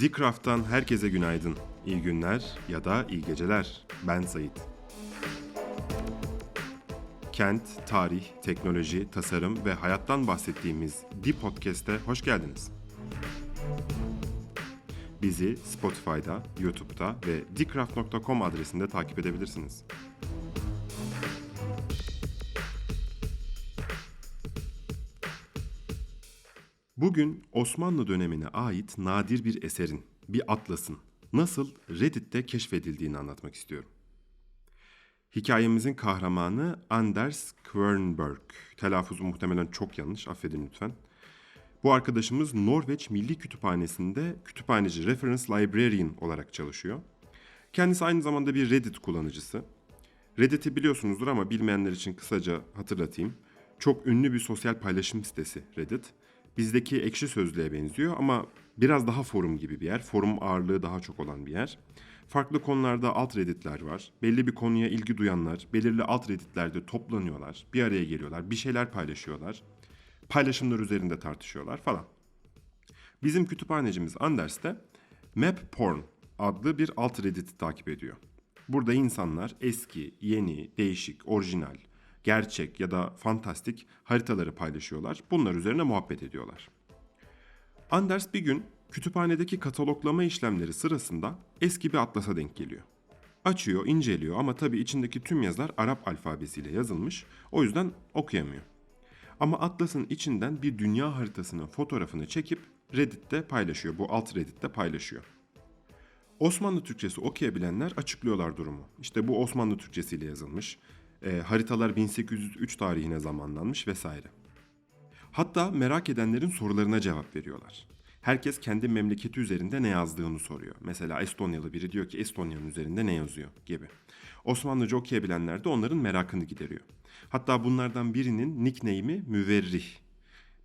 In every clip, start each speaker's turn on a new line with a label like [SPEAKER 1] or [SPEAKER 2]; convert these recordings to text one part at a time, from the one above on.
[SPEAKER 1] Dcraft'tan herkese günaydın, iyi günler ya da iyi geceler. Ben Sait. Kent, tarih, teknoloji, tasarım ve hayattan bahsettiğimiz Di Podcast'e hoş geldiniz. Bizi Spotify'da, YouTube'da ve dcraft.com adresinde takip edebilirsiniz. Bugün Osmanlı dönemine ait nadir bir eserin, bir atlasın nasıl Reddit'te keşfedildiğini anlatmak istiyorum. Hikayemizin kahramanı Anders Kvernberg. Telaffuzu muhtemelen çok yanlış, affedin lütfen. Bu arkadaşımız Norveç Milli Kütüphanesi'nde kütüphaneci Reference Librarian olarak çalışıyor. Kendisi aynı zamanda bir Reddit kullanıcısı. Reddit'i biliyorsunuzdur ama bilmeyenler için kısaca hatırlatayım. Çok ünlü bir sosyal paylaşım sitesi Reddit. Bizdeki ekşi sözlüğe benziyor ama biraz daha forum gibi bir yer. Forum ağırlığı daha çok olan bir yer. Farklı konularda alt redditler var. Belli bir konuya ilgi duyanlar belirli alt redditlerde toplanıyorlar. Bir araya geliyorlar. Bir şeyler paylaşıyorlar. Paylaşımlar üzerinde tartışıyorlar falan. Bizim kütüphanecimiz Anders de Map Porn adlı bir alt reddit takip ediyor. Burada insanlar eski, yeni, değişik, orijinal, gerçek ya da fantastik haritaları paylaşıyorlar. Bunlar üzerine muhabbet ediyorlar. Anders bir gün kütüphanedeki kataloglama işlemleri sırasında eski bir atlasa denk geliyor. Açıyor, inceliyor ama tabii içindeki tüm yazılar Arap alfabesiyle yazılmış. O yüzden okuyamıyor. Ama atlasın içinden bir dünya haritasının fotoğrafını çekip Reddit'te paylaşıyor. Bu alt Reddit'te paylaşıyor. Osmanlı Türkçesi okuyabilenler açıklıyorlar durumu. İşte bu Osmanlı Türkçesiyle yazılmış. E, haritalar 1803 tarihine zamanlanmış vesaire. Hatta merak edenlerin sorularına cevap veriyorlar. Herkes kendi memleketi üzerinde ne yazdığını soruyor. Mesela Estonyalı biri diyor ki Estonya'nın üzerinde ne yazıyor gibi. Osmanlıca okuyabilenler de onların merakını gideriyor. Hatta bunlardan birinin nickname'i Müverrih.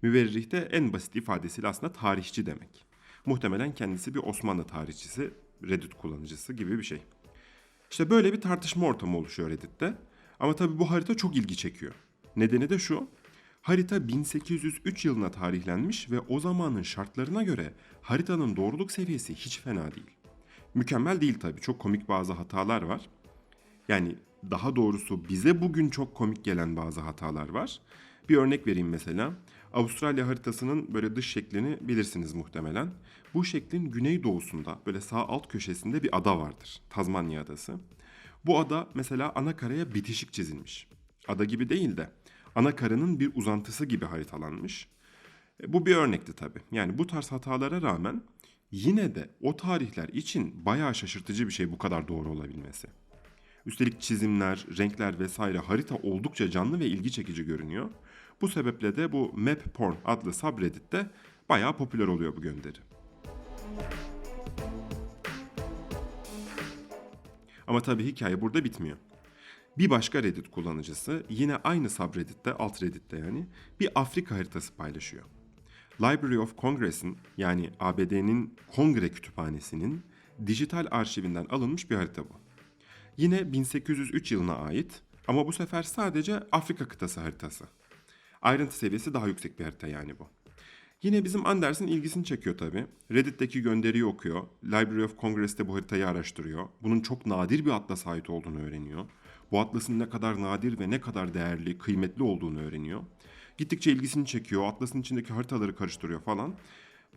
[SPEAKER 1] Müverrih de en basit ifadesiyle aslında tarihçi demek. Muhtemelen kendisi bir Osmanlı tarihçisi, Reddit kullanıcısı gibi bir şey. İşte böyle bir tartışma ortamı oluşuyor Reddit'te. Ama tabii bu harita çok ilgi çekiyor. Nedeni de şu. Harita 1803 yılına tarihlenmiş ve o zamanın şartlarına göre haritanın doğruluk seviyesi hiç fena değil. Mükemmel değil tabii. Çok komik bazı hatalar var. Yani daha doğrusu bize bugün çok komik gelen bazı hatalar var. Bir örnek vereyim mesela. Avustralya haritasının böyle dış şeklini bilirsiniz muhtemelen. Bu şeklin güneydoğusunda böyle sağ alt köşesinde bir ada vardır. Tazmanya adası. Bu ada mesela ana karaya bitişik çizilmiş. Ada gibi değil de ana karanın bir uzantısı gibi haritalanmış. E, bu bir örnekti tabii. Yani bu tarz hatalara rağmen yine de o tarihler için bayağı şaşırtıcı bir şey bu kadar doğru olabilmesi. Üstelik çizimler, renkler vesaire harita oldukça canlı ve ilgi çekici görünüyor. Bu sebeple de bu Map Porn adlı subreddit'te bayağı popüler oluyor bu gönderi. Ama tabii hikaye burada bitmiyor. Bir başka Reddit kullanıcısı yine aynı subreddit'te, alt Reddit'te yani bir Afrika haritası paylaşıyor. Library of Congress'in yani ABD'nin Kongre Kütüphanesi'nin dijital arşivinden alınmış bir harita bu. Yine 1803 yılına ait ama bu sefer sadece Afrika kıtası haritası. Ayrıntı seviyesi daha yüksek bir harita yani bu. Yine bizim Anders'in ilgisini çekiyor tabii. Reddit'teki gönderiyi okuyor. Library of Congress'te bu haritayı araştırıyor. Bunun çok nadir bir atlas ait olduğunu öğreniyor. Bu atlasın ne kadar nadir ve ne kadar değerli, kıymetli olduğunu öğreniyor. Gittikçe ilgisini çekiyor. Atlasın içindeki haritaları karıştırıyor falan.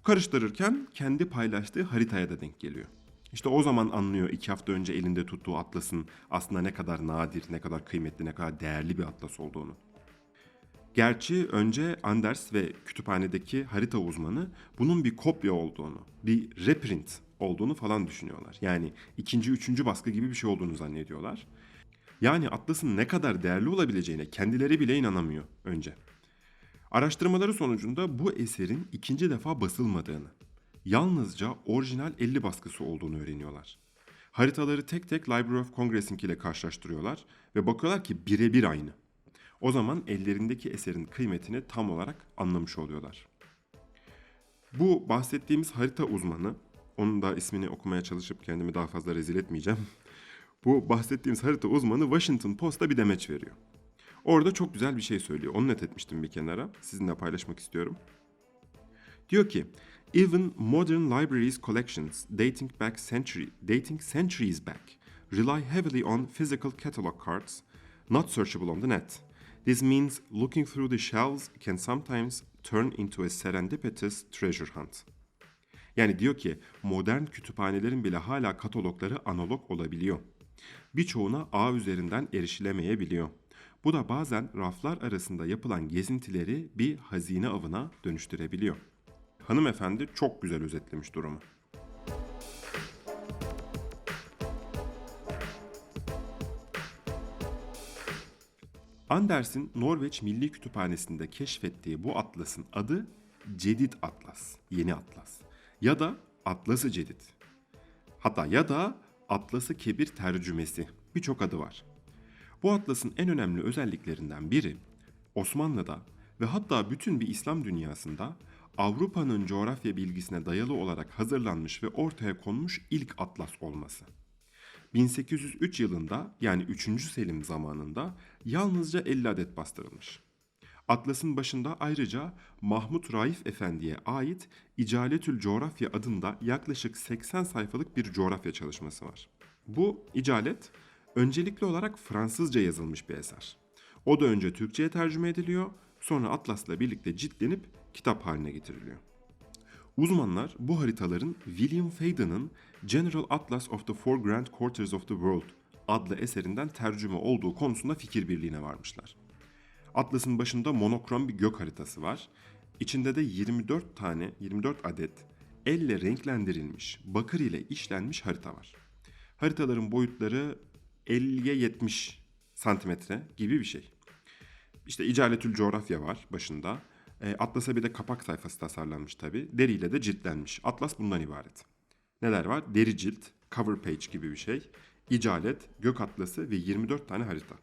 [SPEAKER 1] Karıştırırken kendi paylaştığı haritaya da denk geliyor. İşte o zaman anlıyor iki hafta önce elinde tuttuğu atlasın aslında ne kadar nadir, ne kadar kıymetli, ne kadar değerli bir atlas olduğunu. Gerçi önce Anders ve kütüphanedeki harita uzmanı bunun bir kopya olduğunu, bir reprint olduğunu falan düşünüyorlar. Yani ikinci, üçüncü baskı gibi bir şey olduğunu zannediyorlar. Yani Atlas'ın ne kadar değerli olabileceğine kendileri bile inanamıyor önce. Araştırmaları sonucunda bu eserin ikinci defa basılmadığını, yalnızca orijinal 50 baskısı olduğunu öğreniyorlar. Haritaları tek tek Library of Congress'inkiyle karşılaştırıyorlar ve bakıyorlar ki birebir aynı. O zaman ellerindeki eserin kıymetini tam olarak anlamış oluyorlar. Bu bahsettiğimiz harita uzmanı, onun da ismini okumaya çalışıp kendimi daha fazla rezil etmeyeceğim. Bu bahsettiğimiz harita uzmanı Washington Post'a bir demeç veriyor. Orada çok güzel bir şey söylüyor. Onu net etmiştim bir kenara. Sizinle paylaşmak istiyorum. Diyor ki, Even modern libraries collections dating back century dating centuries back rely heavily on physical catalog cards not searchable on the net. This means looking through the shelves can sometimes turn into a serendipitous treasure hunt. Yani diyor ki modern kütüphanelerin bile hala katalogları analog olabiliyor. Birçoğuna ağ üzerinden erişilemeyebiliyor. Bu da bazen raflar arasında yapılan gezintileri bir hazine avına dönüştürebiliyor. Hanımefendi çok güzel özetlemiş durumu. Anders'in Norveç Milli Kütüphanesi'nde keşfettiği bu atlasın adı Cedid Atlas, Yeni Atlas ya da Atlası Cedid. Hatta ya da Atlası Kebir tercümesi birçok adı var. Bu atlasın en önemli özelliklerinden biri Osmanlı'da ve hatta bütün bir İslam dünyasında Avrupa'nın coğrafya bilgisine dayalı olarak hazırlanmış ve ortaya konmuş ilk atlas olması. 1803 yılında yani 3. Selim zamanında yalnızca 50 adet bastırılmış. Atlas'ın başında ayrıca Mahmut Raif Efendi'ye ait İcaletül Coğrafya adında yaklaşık 80 sayfalık bir coğrafya çalışması var. Bu icalet öncelikli olarak Fransızca yazılmış bir eser. O da önce Türkçe'ye tercüme ediliyor, sonra Atlas'la birlikte ciltlenip kitap haline getiriliyor. Uzmanlar bu haritaların William Faden'ın General Atlas of the Four Grand Quarters of the World adlı eserinden tercüme olduğu konusunda fikir birliğine varmışlar. Atlas'ın başında monokrom bir gök haritası var. İçinde de 24 tane, 24 adet elle renklendirilmiş, bakır ile işlenmiş harita var. Haritaların boyutları 50'ye 70 santimetre gibi bir şey. İşte İcaletül Coğrafya var başında. E, Atlas'a bir de kapak sayfası tasarlanmış tabi. Deriyle de ciltlenmiş. Atlas bundan ibaret. Neler var? Deri cilt, cover page gibi bir şey. İcalet, gök atlası ve 24 tane harita.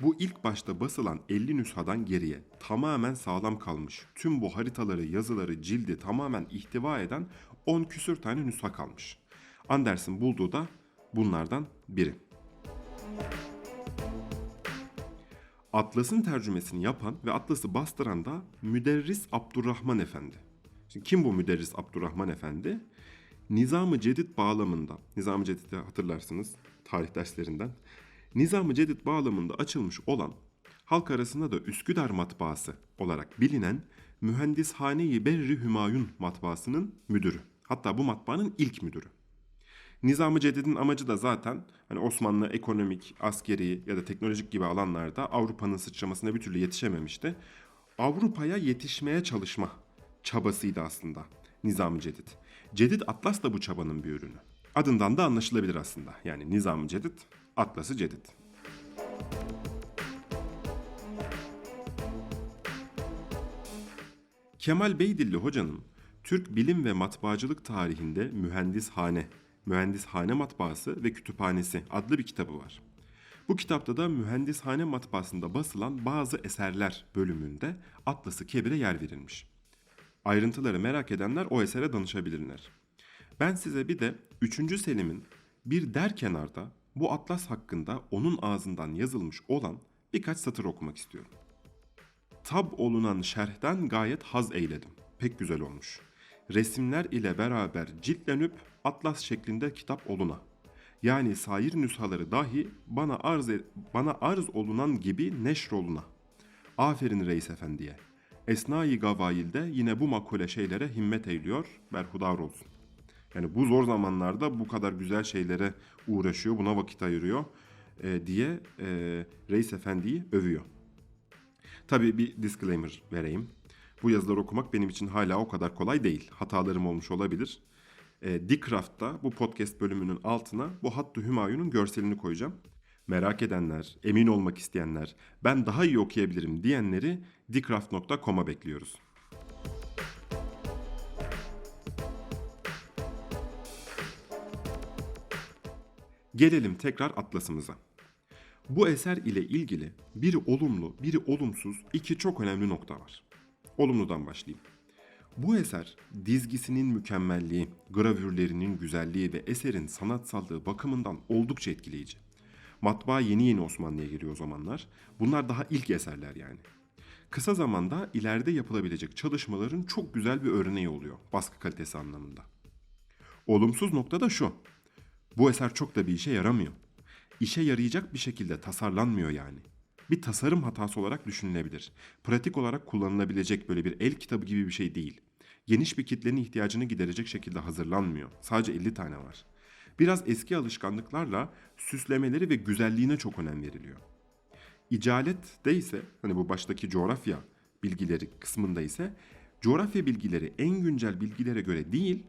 [SPEAKER 1] Bu ilk başta basılan 50 nüshadan geriye tamamen sağlam kalmış. Tüm bu haritaları, yazıları, cildi tamamen ihtiva eden 10 küsür tane nüsha kalmış. Anders'in bulduğu da bunlardan biri. Atlas'ın tercümesini yapan ve Atlas'ı bastıran da Müderris Abdurrahman Efendi. Şimdi kim bu Müderris Abdurrahman Efendi? Nizam-ı Cedid bağlamında, Nizam-ı Cedid'i hatırlarsınız tarih derslerinden. Nizam-ı Cedid bağlamında açılmış olan halk arasında da Üsküdar matbaası olarak bilinen Mühendishane-i Berri Hümayun matbaasının müdürü. Hatta bu matbaanın ilk müdürü. Nizam-ı Cedid'in amacı da zaten hani Osmanlı ekonomik, askeri ya da teknolojik gibi alanlarda Avrupa'nın sıçramasına bir türlü yetişememişti. Avrupa'ya yetişmeye çalışma çabasıydı aslında Nizam-ı Cedid. Cedid Atlas da bu çabanın bir ürünü. Adından da anlaşılabilir aslında. Yani Nizam-ı Cedid, Atlas'ı Cedid. Kemal Beydilli hocanın Türk bilim ve matbaacılık tarihinde Mühendishane, Mühendishane Matbaası ve Kütüphanesi adlı bir kitabı var. Bu kitapta da Mühendishane Matbaası'nda basılan bazı eserler bölümünde Atlas'ı Kebir'e yer verilmiş. Ayrıntıları merak edenler o esere danışabilirler. Ben size bir de 3. Selim'in bir der kenarda bu atlas hakkında onun ağzından yazılmış olan birkaç satır okumak istiyorum. Tab olunan şerhten gayet haz eyledim. Pek güzel olmuş. Resimler ile beraber ciltlenip atlas şeklinde kitap oluna. Yani sair nüshaları dahi bana arz, e- bana arz olunan gibi neşroluna. Aferin reis efendiye. Esnai gavailde yine bu makule şeylere himmet eyliyor, berhudar olsun. Yani bu zor zamanlarda bu kadar güzel şeylere uğraşıyor, buna vakit ayırıyor e, diye e, Reis Efendi'yi övüyor. Tabii bir disclaimer vereyim. Bu yazıları okumak benim için hala o kadar kolay değil. Hatalarım olmuş olabilir. E, Dicraft'ta bu podcast bölümünün altına bu Hattı Hümayun'un görselini koyacağım. Merak edenler, emin olmak isteyenler, ben daha iyi okuyabilirim diyenleri dicraft.com'a bekliyoruz. Gelelim tekrar atlasımıza. Bu eser ile ilgili biri olumlu, biri olumsuz iki çok önemli nokta var. Olumludan başlayayım. Bu eser dizgisinin mükemmelliği, gravürlerinin güzelliği ve eserin sanatsallığı bakımından oldukça etkileyici. Matbaa yeni yeni Osmanlı'ya giriyor o zamanlar. Bunlar daha ilk eserler yani. kısa zamanda ileride yapılabilecek çalışmaların çok güzel bir örneği oluyor baskı kalitesi anlamında. Olumsuz nokta da şu. Bu eser çok da bir işe yaramıyor. İşe yarayacak bir şekilde tasarlanmıyor yani. Bir tasarım hatası olarak düşünülebilir. Pratik olarak kullanılabilecek böyle bir el kitabı gibi bir şey değil. Geniş bir kitlenin ihtiyacını giderecek şekilde hazırlanmıyor. Sadece 50 tane var. Biraz eski alışkanlıklarla süslemeleri ve güzelliğine çok önem veriliyor. İcalette ise hani bu baştaki coğrafya bilgileri kısmında ise coğrafya bilgileri en güncel bilgilere göre değil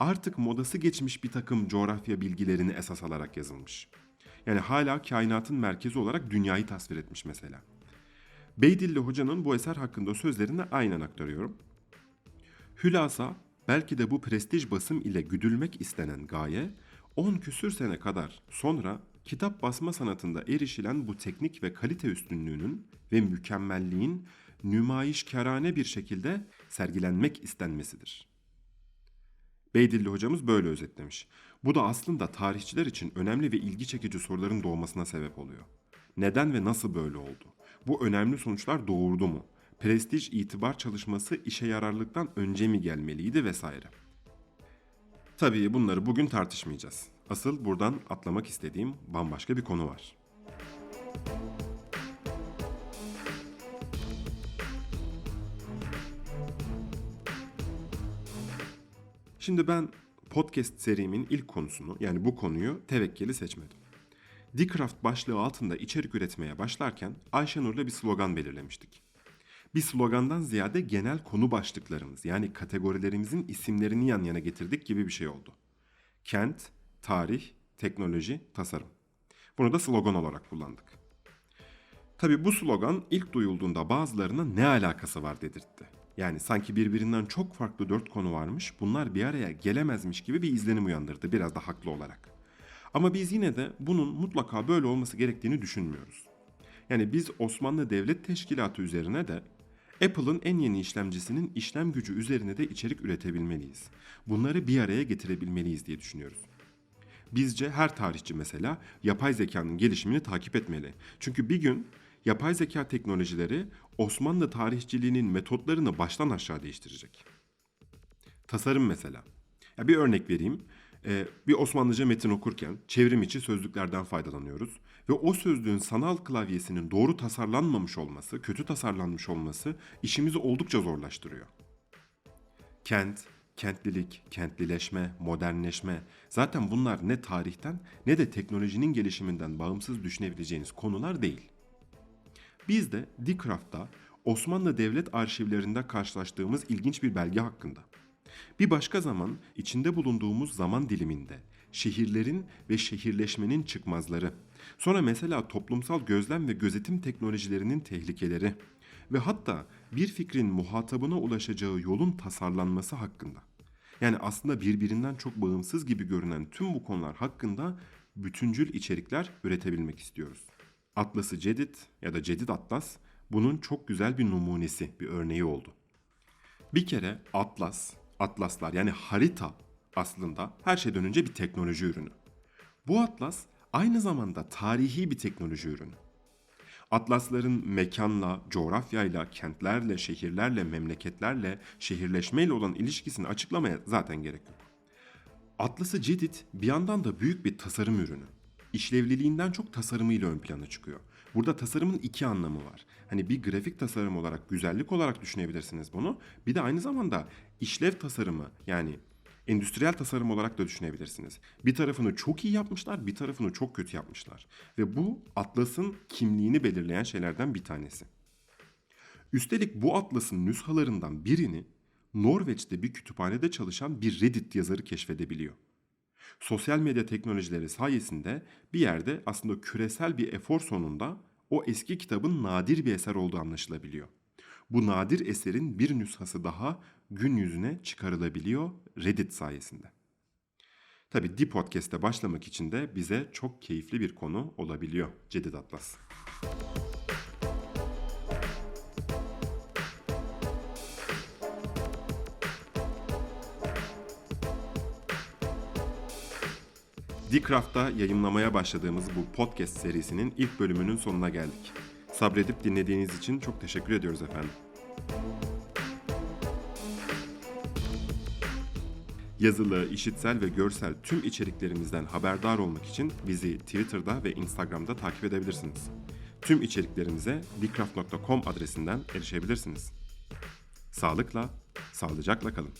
[SPEAKER 1] artık modası geçmiş bir takım coğrafya bilgilerini esas alarak yazılmış. Yani hala kainatın merkezi olarak dünyayı tasvir etmiş mesela. Beydilli Hoca'nın bu eser hakkında sözlerini aynen aktarıyorum. Hülasa belki de bu prestij basım ile güdülmek istenen gaye 10 küsür sene kadar sonra kitap basma sanatında erişilen bu teknik ve kalite üstünlüğünün ve mükemmelliğin nümayişkarane bir şekilde sergilenmek istenmesidir. Beydilli hocamız böyle özetlemiş. Bu da aslında tarihçiler için önemli ve ilgi çekici soruların doğmasına sebep oluyor. Neden ve nasıl böyle oldu? Bu önemli sonuçlar doğurdu mu? Prestij itibar çalışması işe yararlıktan önce mi gelmeliydi vesaire. Tabii bunları bugün tartışmayacağız. Asıl buradan atlamak istediğim bambaşka bir konu var. Şimdi ben podcast serimin ilk konusunu yani bu konuyu tevekkeli seçmedim. Dicraft başlığı altında içerik üretmeye başlarken Ayşenur'la bir slogan belirlemiştik. Bir slogandan ziyade genel konu başlıklarımız yani kategorilerimizin isimlerini yan yana getirdik gibi bir şey oldu. Kent, tarih, teknoloji, tasarım. Bunu da slogan olarak kullandık. Tabi bu slogan ilk duyulduğunda bazılarına ne alakası var dedirtti. Yani sanki birbirinden çok farklı dört konu varmış, bunlar bir araya gelemezmiş gibi bir izlenim uyandırdı biraz da haklı olarak. Ama biz yine de bunun mutlaka böyle olması gerektiğini düşünmüyoruz. Yani biz Osmanlı Devlet Teşkilatı üzerine de Apple'ın en yeni işlemcisinin işlem gücü üzerine de içerik üretebilmeliyiz. Bunları bir araya getirebilmeliyiz diye düşünüyoruz. Bizce her tarihçi mesela yapay zekanın gelişimini takip etmeli. Çünkü bir gün yapay zeka teknolojileri Osmanlı tarihçiliğinin metotlarını baştan aşağı değiştirecek. Tasarım mesela. Ya bir örnek vereyim. Ee, bir Osmanlıca metin okurken çevrim içi sözlüklerden faydalanıyoruz. Ve o sözlüğün sanal klavyesinin doğru tasarlanmamış olması, kötü tasarlanmış olması işimizi oldukça zorlaştırıyor. Kent, kentlilik, kentlileşme, modernleşme zaten bunlar ne tarihten ne de teknolojinin gelişiminden bağımsız düşünebileceğiniz konular değil. Biz de Dicraft'ta Osmanlı Devlet arşivlerinde karşılaştığımız ilginç bir belge hakkında. Bir başka zaman içinde bulunduğumuz zaman diliminde şehirlerin ve şehirleşmenin çıkmazları, sonra mesela toplumsal gözlem ve gözetim teknolojilerinin tehlikeleri ve hatta bir fikrin muhatabına ulaşacağı yolun tasarlanması hakkında. Yani aslında birbirinden çok bağımsız gibi görünen tüm bu konular hakkında bütüncül içerikler üretebilmek istiyoruz. Atlas'ı Cedid ya da Cedid Atlas bunun çok güzel bir numunesi, bir örneği oldu. Bir kere Atlas, Atlaslar yani harita aslında her şeyden önce bir teknoloji ürünü. Bu atlas aynı zamanda tarihi bir teknoloji ürünü. Atlasların mekanla, coğrafyayla, kentlerle, şehirlerle, memleketlerle, şehirleşmeyle olan ilişkisini açıklamaya zaten gerek yok. Atlası Cedid bir yandan da büyük bir tasarım ürünü. İşlevliliğinden çok tasarımıyla ön plana çıkıyor. Burada tasarımın iki anlamı var. Hani bir grafik tasarım olarak, güzellik olarak düşünebilirsiniz bunu. Bir de aynı zamanda işlev tasarımı yani endüstriyel tasarım olarak da düşünebilirsiniz. Bir tarafını çok iyi yapmışlar, bir tarafını çok kötü yapmışlar. Ve bu Atlas'ın kimliğini belirleyen şeylerden bir tanesi. Üstelik bu Atlas'ın nüshalarından birini Norveç'te bir kütüphanede çalışan bir Reddit yazarı keşfedebiliyor. Sosyal medya teknolojileri sayesinde bir yerde aslında küresel bir efor sonunda o eski kitabın nadir bir eser olduğu anlaşılabiliyor. Bu nadir eserin bir nüshası daha gün yüzüne çıkarılabiliyor Reddit sayesinde. Tabi Di Podcast'e başlamak için de bize çok keyifli bir konu olabiliyor Cedid Atlas. Dicraft'ta yayınlamaya başladığımız bu podcast serisinin ilk bölümünün sonuna geldik. Sabredip dinlediğiniz için çok teşekkür ediyoruz efendim. Yazılı, işitsel ve görsel tüm içeriklerimizden haberdar olmak için bizi Twitter'da ve Instagram'da takip edebilirsiniz. Tüm içeriklerimize dicraft.com adresinden erişebilirsiniz. Sağlıkla, sağlıcakla kalın.